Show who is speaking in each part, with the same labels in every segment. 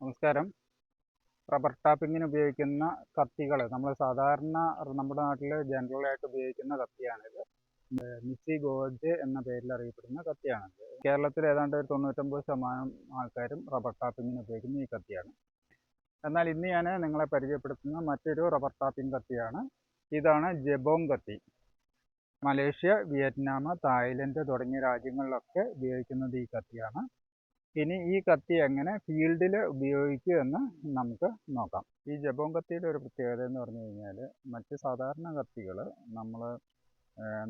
Speaker 1: നമസ്കാരം. റബ്ബർ ടാപ്പിങ്ങിന് ഉപയോഗിക്കുന്ന കത്തികൾ നമ്മൾ സാധാരണ നമ്മുടെ നാട്ടിൽ ജനറലായിട്ട് ഉപയോഗിക്കുന്ന കത്തിയാണിത്. മിച്ചി ഗോജ് എന്ന പേരിൽ അറിയപ്പെടുന്ന കത്തിയാണിത്. കേരളത്തിൽ ഏതാണ്ട് ഒരു തൊണ്ണൂറ്റൊമ്പത് ശതമാനം ആൾക്കാരും റബ്ബർ ടാപ്പിങ്ങിന് ഉപയോഗിക്കുന്ന ഈ കത്തിയാണ്. എന്നാൽ ഇന്ന് ഞാൻ നിങ്ങളെ പരിചയപ്പെടുത്തുന്ന മറ്റൊരു റബ്ബർ ടാപ്പിംഗ് കത്തിയാണ്. ഇതാണ് ജബോങ് കത്തി. മലേഷ്യ വിയറ്റ്നാം തായ്ലൻഡ് തുടങ്ങിയ രാജ്യങ്ങളിലൊക്കെ ഉപയോഗിക്കുന്നത് ഈ കത്തിയാണ്. ഇനി ഈ കത്തി എങ്ങനെ ഫീൽഡിൽ ഉപയോഗിക്കുക എന്ന് നമുക്ക് നോക്കാം. ഈ ജബോം കത്തിയുടെ ഒരു പ്രത്യേകത എന്ന് പറഞ്ഞു കഴിഞ്ഞാൽ മറ്റ് സാധാരണ കത്തികൾ നമ്മൾ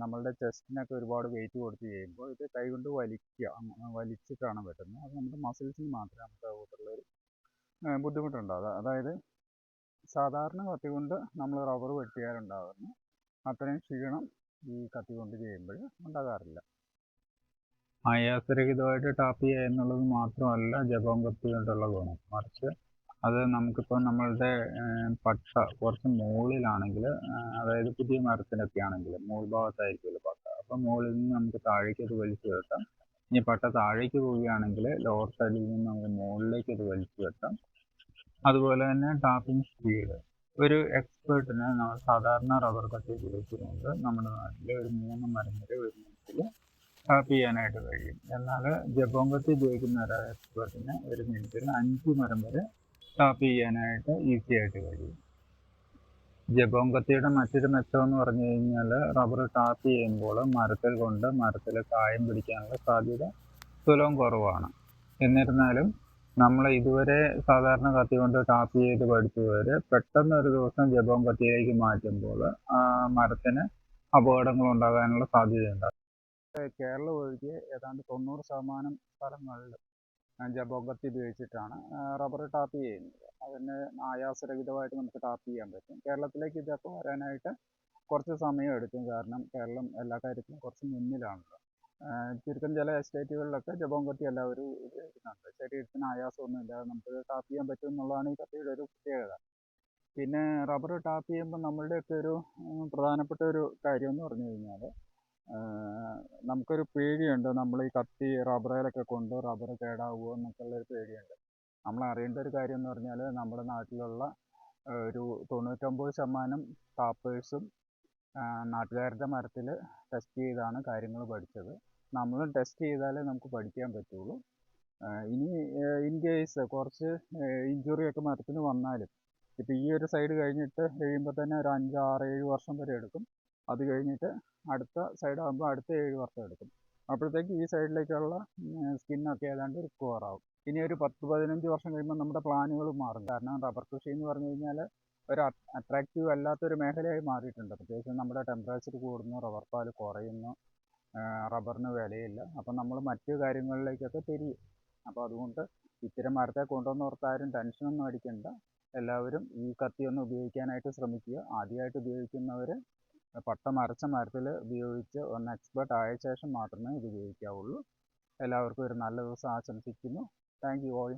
Speaker 1: നമ്മളുടെ ചെസ്റ്റിനൊക്കെ ഒരുപാട് വെയിറ്റ് കൊടുത്ത് ചെയ്യുമ്പോൾ ഇത് കൈകൊണ്ട് വലിക്കുക വലിച്ചിട്ടാണ് പറ്റുന്നത് അത് നമ്മുടെ മസിൽസിന് മാത്രമേ നമുക്ക് അതുപോലുള്ളൊരു ബുദ്ധിമുട്ടുണ്ടാകുക അതായത് സാധാരണ കത്തി കൊണ്ട് നമ്മൾ റബ്ബർ വെട്ടിയാലുണ്ടാകുന്ന അത്രയും ക്ഷീണം ഈ കത്തി കൊണ്ട് ചെയ്യുമ്പോൾ ഉണ്ടാകാറില്ല. ആയാസരഹിതമായിട്ട് ടാപ്പ് ചെയ്യുക എന്നുള്ളത് മാത്രമല്ല ജപം കത്തി കൊണ്ടുള്ള ഗുണം മറിച്ച് അത് നമുക്കിപ്പോൾ നമ്മളുടെ പട്ട കുറച്ച് മുകളിലാണെങ്കിൽ അതായത് പുതിയ മരത്തിനൊക്കെ ആണെങ്കിൽ മുകൾ ഭാഗത്തായിരിക്കുമല്ലോ പട്ട. അപ്പം മുകളിൽ നിന്ന് നമുക്ക് താഴേക്ക് അത് വലിച്ചു കെട്ടാം. ഇനി പട്ട താഴേക്ക് പോവുകയാണെങ്കിൽ ലോവർ സൈഡിൽ നിന്ന് നമുക്ക് മുകളിലേക്ക് അത് വലിച്ചു കെട്ടാം. അതുപോലെ തന്നെ ടാപ്പിംഗ് സ്പീഡ് ഒരു എക്സ്പേർട്ടിന് നമ്മൾ സാധാരണ റബ്ബർ കട്ട് ഉപയോഗിച്ചുകൊണ്ട് നമ്മുടെ നാട്ടിൽ ഒരു മൂന്ന് മരം വരെ ഒരു മിനിറ്റിൽ ടാപ്പ് ചെയ്യാനായിട്ട് കഴിയും. എന്നാൽ ജബോങ്കത്തി ഉപയോഗിക്കുന്ന ഒരു എക്സ്പേർട്ടിന് ഒരു മിനിറ്റിൽ അഞ്ച് മരം വരെ ടാപ്പ് ചെയ്യാനായിട്ട് ഈസി ആയിട്ട് കഴിയും. ജബോങ്കത്തിയുടെ മറ്റൊരു മെച്ചം എന്ന് പറഞ്ഞു കഴിഞ്ഞാൽ റബ്ബർ ടാപ്പ് ചെയ്യുമ്പോൾ മരത്തിൽ കൊണ്ട് മരത്തിൽ കായം പിടിക്കാനുള്ള സാധ്യത തുലവും കുറവാണ്. എന്നിരുന്നാലും നമ്മൾ ഇതുവരെ സാധാരണ കത്തി കൊണ്ട് ടാപ്പ് ചെയ്ത് പഠിച്ചവർ പെട്ടെന്ന് ഒരു ദിവസം ജബോം കത്തിയിലേക്ക് മാറ്റുമ്പോൾ മരത്തിന് അപകടങ്ങൾ ഉണ്ടാകാനുള്ള സാധ്യതയുണ്ട്. കേരളം ഒഴികെ ഏതാണ്ട് തൊണ്ണൂറ് ശതമാനം സ്ഥലങ്ങളിൽ ജബോഗത്തി ഉപയോഗിച്ചിട്ടാണ് റബ്ബർ ടാപ്പ് ചെയ്യുന്നത്. അതിന് ആയാസരഹിതമായിട്ട് നമുക്ക് ടാപ്പ് ചെയ്യാൻ പറ്റും. കേരളത്തിലേക്ക് ഇതൊക്കെ വരാനായിട്ട് കുറച്ച് സമയം എടുക്കും. കാരണം കേരളം എല്ലാ കാര്യത്തിലും കുറച്ച് മുന്നിലാണല്ലോ ചുരുക്കം ചില എസ്റ്റേറ്റുകളിലൊക്കെ ജബോം കത്തി എല്ലാവരും ഉപയോഗിക്കുന്നുണ്ട് ശരീരത്തിന് ആയാസമൊന്നുമില്ല. നമുക്ക് ടാപ്പ് ചെയ്യാൻ പറ്റും എന്നുള്ളതാണ് ഈ കത്തിയുടെ ഒരു പ്രത്യേകത. പിന്നെ റബ്ബർ ടാപ്പ് ചെയ്യുമ്പോൾ നമ്മളുടെയൊക്കെ ഒരു പ്രധാനപ്പെട്ട ഒരു കാര്യം എന്ന് പറഞ്ഞു കഴിഞ്ഞാൽ നമുക്കൊരു പേടിയുണ്ട്. നമ്മൾ ഈ കത്തി റബ്ബറിലൊക്കെ കൊണ്ട് റബ്ബർ കേടാവുമോ എന്നൊക്കെ ഉള്ളൊരു പേടിയുണ്ട്. നമ്മൾ അറിയേണ്ട ഒരു കാര്യം എന്ന് പറഞ്ഞാൽ നമ്മുടെ നാട്ടിലുള്ള ഒരു തൊണ്ണൂറ്റൊമ്പത് ശതമാനം ടാപ്പേഴ്സും നാട്ടുകാരുടെ മരത്തിൽ ടെസ്റ്റ് ചെയ്താണ് കാര്യങ്ങൾ പഠിച്ചത്. നമ്മൾ ടെസ്റ്റ് ചെയ്താലേ നമുക്ക് പഠിക്കാൻ പറ്റുള്ളൂ. ഇനി ഇൻ കേസ് കുറച്ച് ഇഞ്ചുറിയൊക്കെ മരത്തിന് വന്നാലും ഇപ്പം ഈ ഒരു സൈഡ് കഴിഞ്ഞിട്ട് കഴിയുമ്പോൾ തന്നെ ഒരു അഞ്ച് ആറ് ഏഴ് വർഷം വരെ എടുക്കും. അത് കഴിഞ്ഞിട്ട് അടുത്ത സൈഡ് ആകുമ്പോൾ അടുത്ത ഏഴ് വർഷം എടുക്കും. അപ്പോഴത്തേക്ക് ഈ സൈഡിലേക്കുള്ള സ്കിന്നൊക്കെ ഏതാണ്ട് റിക്കവർ ആവും. ഇനി ഒരു പത്ത് പതിനഞ്ച് വർഷം കഴിയുമ്പോൾ നമ്മുടെ പ്ലാനുകൾ മാറും. കാരണം റബ്ബർ കൃഷി എന്ന് പറഞ്ഞു കഴിഞ്ഞാൽ ഒരു അട്രാക്റ്റീവ് അല്ലാത്തൊരു മേഖലയായി മാറിയിട്ടുണ്ട്. പ്രത്യേകിച്ച് നമ്മുടെ ടെമ്പറേച്ചർ കൂടുന്നു റബ്ബർ പാൽ കുറയുന്നു റബ്ബറിന് വിലയില്ല. അപ്പം നമ്മൾ മറ്റു കാര്യങ്ങളിലേക്കൊക്കെ തിരിയും. അപ്പോൾ അതുകൊണ്ട് ഇത്തരം മരത്തെ കൊണ്ടുവന്ന് ഓർത്ത് ആരും ടെൻഷനൊന്നും അടിക്കണ്ട. എല്ലാവരും ഈ കത്തി ഒന്ന് ഉപയോഗിക്കാനായിട്ട് ശ്രമിക്കുക. ആദ്യമായിട്ട് ഉപയോഗിക്കുന്നവർ പട്ട അരച്ച മരത്തിൽ ഉപയോഗിച്ച് ഒന്ന് എക്സ്പേർട്ട് ആയ ശേഷം മാത്രമേ ഇത് ഉപയോഗിക്കാവുള്ളൂ. എല്ലാവർക്കും ഒരു നല്ല ദിവസം ആശംസിക്കുന്നു. Thank you all